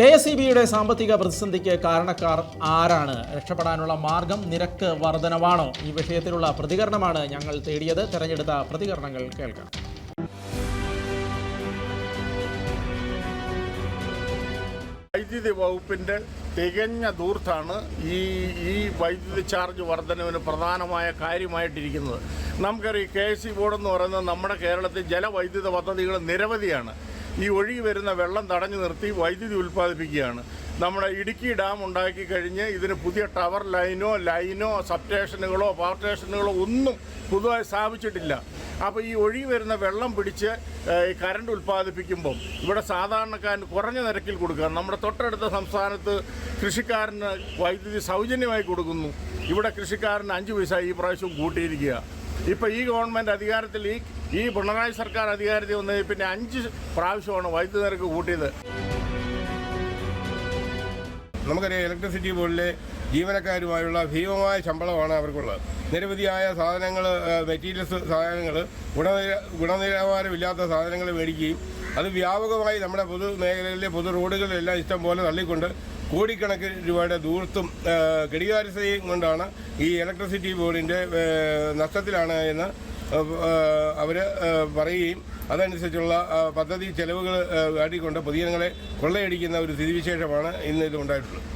K S E ബിയുടെ സാമ്പത്തിക പ്രതിസന്ധിക്ക് കാരണക്കാർ ആരാണ്? രക്ഷപ്പെടാനുള്ള മാർഗം നിരക്ക് വർധനവാണോ? ഈ വിഷയത്തിലുള്ള പ്രതികരണമാണ് ഞങ്ങൾ തേടിയത്. തെരഞ്ഞെടുത്ത പ്രതികരണങ്ങൾ കേൾക്കാം. വൈദ്യുതി വകുപ്പിന്റെ തികഞ്ഞ ദൂർത്താണ് ഈ ഈ വൈദ്യുതി ചാർജ് വർധനവിന് പ്രധാനമായ കാര്യമായിട്ടിരിക്കുന്നത്. നമുക്കറിയാം കെ എസ് സി ബോർഡ് എന്ന് പറയുന്നത് നമ്മുടെ കേരളത്തിൽ ജലവൈദ്യുത പദ്ധതികൾ നിരവധിയാണ്. ഈ ഒഴുകി വരുന്ന വെള്ളം തടഞ്ഞു നിർത്തി വൈദ്യുതി ഉൽപ്പാദിപ്പിക്കുകയാണ്. നമ്മുടെ ഇടുക്കി ഡാം ഉണ്ടാക്കി കഴിഞ്ഞ് ഇതിന് പുതിയ ടവർ ലൈനോ ലൈനോ സബ്സ്റ്റേഷനുകളോ പവർ സ്റ്റേഷനുകളോ ഒന്നും പുതുതായി സ്ഥാപിച്ചിട്ടില്ല. അപ്പോൾ ഈ ഒഴുകി വരുന്ന വെള്ളം പിടിച്ച് ഈ കറണ്ട് ഉൽപ്പാദിപ്പിക്കുമ്പം ഇവിടെ സാധാരണക്കാരന് കുറഞ്ഞ നിരക്കിൽ കൊടുക്കുക. നമ്മുടെ തൊട്ടടുത്ത സംസ്ഥാനത്ത് കൃഷിക്കാരന് വൈദ്യുതി സൗജന്യമായി കൊടുക്കുന്നു. ഇവിടെ കൃഷിക്കാരന് അഞ്ച് പൈസ ഈ പ്രാവശ്യം കൂട്ടിയിരിക്കുക. ഇപ്പോൾ ഈ ഗവൺമെന്റ് അധികാരത്തിൽ ഈ ഈ പിണറായി സർക്കാർ അധികാരത്തിൽ വന്നതിൽ പിന്നെ അഞ്ച് പ്രാവശ്യമാണ് വൈദ്യുതി നിരക്ക് കൂട്ടിയത്. നമുക്കറിയാം ഇലക്ട്രിസിറ്റി ബോർഡിലെ ജീവനക്കാരുമായുള്ള ഭീമമായ ശമ്പളമാണ് അവർക്കുള്ളത്. നിരവധിയായ സാധനങ്ങൾ മെറ്റീരിയൽസ് സാധനങ്ങൾ ഗുണനില ഗുണനിലവാരമില്ലാത്ത സാധനങ്ങൾ മേടിക്കുകയും അത് വ്യാപകമായി നമ്മുടെ പൊതു മേഖലകളിലെ പൊതു റോഡുകളിലെല്ലാം ഇഷ്ടം പോലെ തള്ളിക്കൊണ്ട് കോടിക്കണക്കിന് രൂപയുടെ ദൂർത്തും ഘടികാരസയും കൊണ്ടാണ് ഈ ഇലക്ട്രിസിറ്റി ബോർഡിന്റെ നഷ്ടത്തിലാണ് എന്ന് അവർ പറയുകയും അതനുസരിച്ചുള്ള പദ്ധതി ചെലവുകൾ കാട്ടിക്കൊണ്ട് പൊതുജനങ്ങളെ കൊള്ളയടിക്കുന്ന ഒരു സ്ഥിതിവിശേഷമാണ് ഇന്ന് ഇതുണ്ടായിട്ടുള്ളത്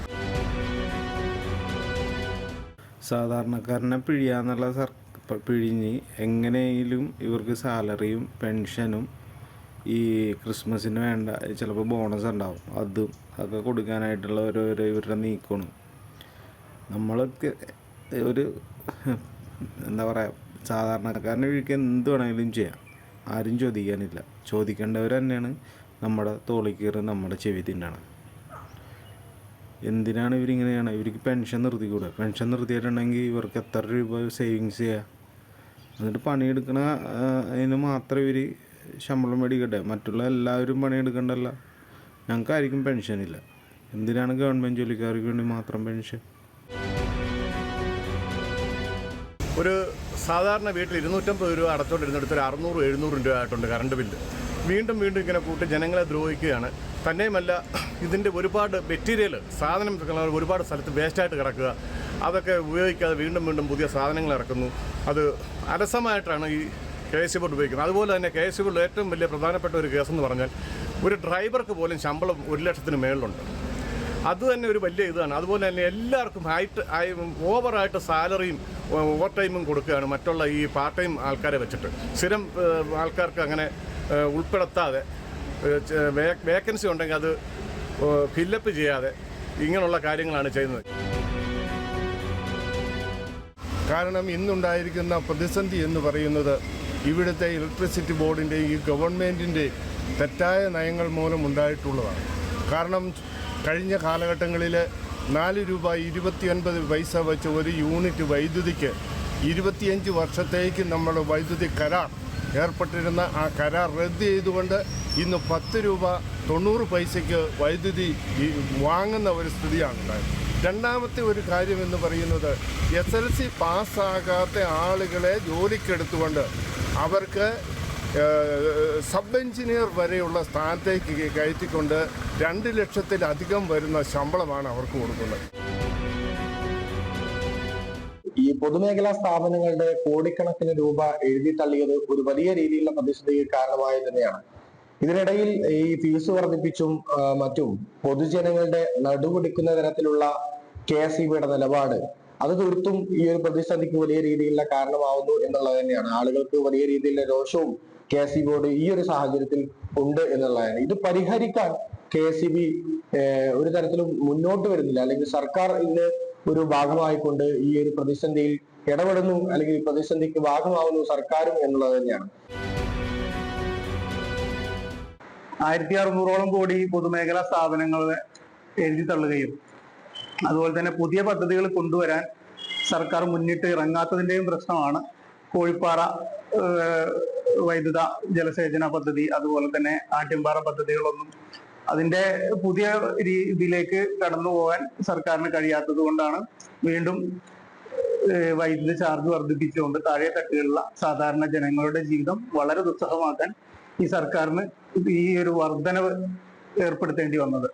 സാധാരണക്കാരനെ പിഴിയാന്നുള്ള സർ പിഴിഞ്ഞ് എങ്ങനെയെങ്കിലും ഇവർക്ക് സാലറിയും പെൻഷനും ഈ ക്രിസ്മസിന് വേണ്ട ചിലപ്പോൾ ബോണസ് ഉണ്ടാവും. അതും അതൊക്കെ കൊടുക്കാനായിട്ടുള്ള ഒരു ഇവരുടെ നീക്കമാണ്. നമ്മളൊക്കെ ഒരു എന്താ പറയുക സാധാരണക്കാരനെ വീഴ്ക്ക് എന്ത് വേണമെങ്കിലും ചെയ്യാം. ആരും ചോദിക്കാനില്ല. ചോദിക്കേണ്ടവർ തന്നെയാണ് നമ്മുടെ തോളിൽ കയറി നമ്മുടെ ചെവി തിന്നണം എന്തിനാണ് ഇവരിങ്ങനെയാണ് ഇവർക്ക് പെൻഷൻ നിർത്തി നിർത്തിക്കൂടെ? പെൻഷൻ നിർത്തിയിട്ടുണ്ടെങ്കിൽ ഇവർക്ക് എത്ര രൂപ സേവിങ്സ് ചെയ്യുക എന്നിട്ട് പണിയെടുക്കണ അതിന് മാത്രം ഇവർ ശമ്പളം മേടിക്കട്ടെ. മറ്റുള്ള എല്ലാവരും പണിയെടുക്കണ്ടല്ല. ഞങ്ങൾക്കായിരിക്കും പെൻഷനില്ല എന്തിനാണ് ഗവൺമെന്റ് ജോലിക്കാർക്ക് വേണ്ടി മാത്രം പെൻഷൻ ഒരു സാധാരണ വീട്ടിൽ ഇരുന്നൂറ്റമ്പത് രൂപ അടച്ചോണ്ടിരുന്നിടത്ത് ഒരു അറുന്നൂറ് എഴുന്നൂറ് രൂപ ആയിട്ടുണ്ട് കറണ്ട് ബില്ല് വീണ്ടും വീണ്ടും ഇങ്ങനെ കൂട്ടി ജനങ്ങളെ ദ്രോഹിക്കുകയാണ്. തന്നെയുമല്ല ഇതിന്റെ ഒരുപാട് മെറ്റീരിയൽ സാധനം ഒരുപാട് സ്ഥലത്ത് വേസ്റ്റായിട്ട് കിടക്കുക. അതൊക്കെ ഉപയോഗിക്കാതെ വീണ്ടും വീണ്ടും പുതിയ സാധനങ്ങൾ ഇറക്കുന്നു. അത് അലസമായിട്ടാണ് ഈ കെ എസ് ബോർഡ് ഉപയോഗിക്കുന്നത്. അതുപോലെ തന്നെ കെ എസ് ബോർഡിൽ ഏറ്റവും വലിയ പ്രധാനപ്പെട്ട ഒരു കേസെന്ന് പറഞ്ഞാൽ ഒരു ഡ്രൈവർക്ക് പോലും ശമ്പളം ഒരു ലക്ഷത്തിന് മേളിലുണ്ട്. അത് തന്നെ ഒരു വലിയ ഇതാണ്. അതുപോലെ തന്നെ എല്ലാവർക്കും ഹൈറ്റ് ഓവറായിട്ട് സാലറിയും ഓവർ ടൈമും കൊടുക്കുകയാണ് മറ്റുള്ള ഈ പാർട്ട് ടൈം ആൾക്കാരെ വെച്ചിട്ട്. സ്ഥിരം ആൾക്കാർക്ക് അങ്ങനെ ഉൾപ്പെടുത്താതെ വേക്കൻസി ഉണ്ടെങ്കിൽ അത് ഫില്ലപ്പ് ചെയ്യാതെ ഇങ്ങനെയുള്ള കാര്യങ്ങളാണ് ചെയ്യുന്നത്. കാരണം ഇന്നുണ്ടായിരിക്കുന്ന പ്രതിസന്ധി എന്ന് പറയുന്നത് ഇവിടുത്തെ ഇലക്ട്രിസിറ്റി ബോർഡിന്റെ ഈ ഗവൺമെന്റിന്റെ തെറ്റായ നയങ്ങൾ മൂലം ഉണ്ടായിട്ടുള്ളതാണ്. കാരണം കഴിഞ്ഞ കാലഘട്ടങ്ങളിൽ നാല് രൂപ ഇരുപത്തിയൊൻപത് പൈസ വെച്ച് ഒരു യൂണിറ്റ് വൈദ്യുതിക്ക് ഇരുപത്തിയഞ്ച് വർഷത്തേക്ക് നമ്മൾ വൈദ്യുതി കരാർ ഏർപ്പെട്ടിരുന്ന ആ കരാർ റദ്ദ് ചെയ്തുകൊണ്ട് ഇന്ന് പത്ത് രൂപ തൊണ്ണൂറ് പൈസയ്ക്ക് വൈദ്യുതി വാങ്ങുന്ന ഒരു സ്ഥിതിയാണ് ഉണ്ടായത് രണ്ടാമത്തെ ഒരു കാര്യം എന്ന് പറയുന്നത് എസ് എൽ സി പാസ്സാകാത്ത ആളുകളെ ജോലിക്കെടുത്തുകൊണ്ട് അവർക്ക് സബ് എഞ്ചിനീയർ വരെയുള്ള സ്ഥാനത്തേക്ക് കയറ്റിക്കൊണ്ട് രണ്ട് ലക്ഷത്തിലധികം വരുന്ന ശമ്പളമാണ് അവർക്ക് കൊടുക്കുന്നത്. ഈ പൊതുമേഖലാ സ്ഥാപനങ്ങളുടെ കോടിക്കണക്കിന് രൂപ എഴുതി തള്ളിയത് ഒരു വലിയ രീതിയിലുള്ള പ്രതിസന്ധിക്ക് കാരണമായി തന്നെയാണ്. ഇതിനിടയിൽ ഈ ഫീസ് വർദ്ധിപ്പിച്ചും മറ്റും പൊതുജനങ്ങളുടെ നടുവെടുക്കുന്ന തരത്തിലുള്ള കെ എസ് ഇ ബിയുടെ നിലപാട് അത് തീർത്തും ഈ ഒരു പ്രതിസന്ധിക്ക് വലിയ രീതിയിലുള്ള കാരണമാവുന്നു എന്നുള്ളത് തന്നെയാണ്. ആളുകൾക്ക് വലിയ രീതിയിലുള്ള രോഷവും കെ എസ് ഇ ബോർഡ് ഈ ഒരു സാഹചര്യത്തിൽ ഉണ്ട് എന്നുള്ളതാണ്. ഇത് പരിഹരിക്കാൻ കെ എസ് ഇ ബി ഒരു തരത്തിലും മുന്നോട്ട് വരുന്നില്ല. അല്ലെങ്കിൽ സർക്കാർ ഇതിന് ഒരു ഭാഗമായിക്കൊണ്ട് ഈ ഒരു പ്രതിസന്ധിയിൽ ഇടപെടുന്നു അല്ലെങ്കിൽ പ്രതിസന്ധിക്ക് ഭാഗമാവുന്നു സർക്കാരും എന്നുള്ളത് തന്നെയാണ്. ആയിരത്തി അറുന്നൂറോളം കോടി പൊതുമേഖലാ സ്ഥാപനങ്ങളെ എഴുതി തള്ളുകയും അതുപോലെ തന്നെ പുതിയ പദ്ധതികൾ കൊണ്ടുവരാൻ സർക്കാർ മുന്നിട്ട് ഇറങ്ങാത്തതിന്റെയും പ്രശ്നമാണ് കോഴിപ്പാറ വൈദ്യുത ജലസേചന പദ്ധതി അതുപോലെ തന്നെ ആട്ടിൻപാറ പദ്ധതികളൊന്നും അതിന്റെ പുതിയ രീതിയിലേക്ക് കടന്നു പോകാൻ സർക്കാരിന് കഴിയാത്തത് കൊണ്ടാണ് വീണ്ടും വൈദ്യുതി ചാർജ് വർദ്ധിപ്പിച്ചുകൊണ്ട് താഴെ തട്ടിലുള്ള സാധാരണ ജനങ്ങളുടെ ജീവിതം വളരെ ദുസ്സഹമാക്കാൻ ഈ സർക്കാരിന് ഈ ഒരു വർധനവ് ഏർപ്പെടുത്തേണ്ടി വന്നത്.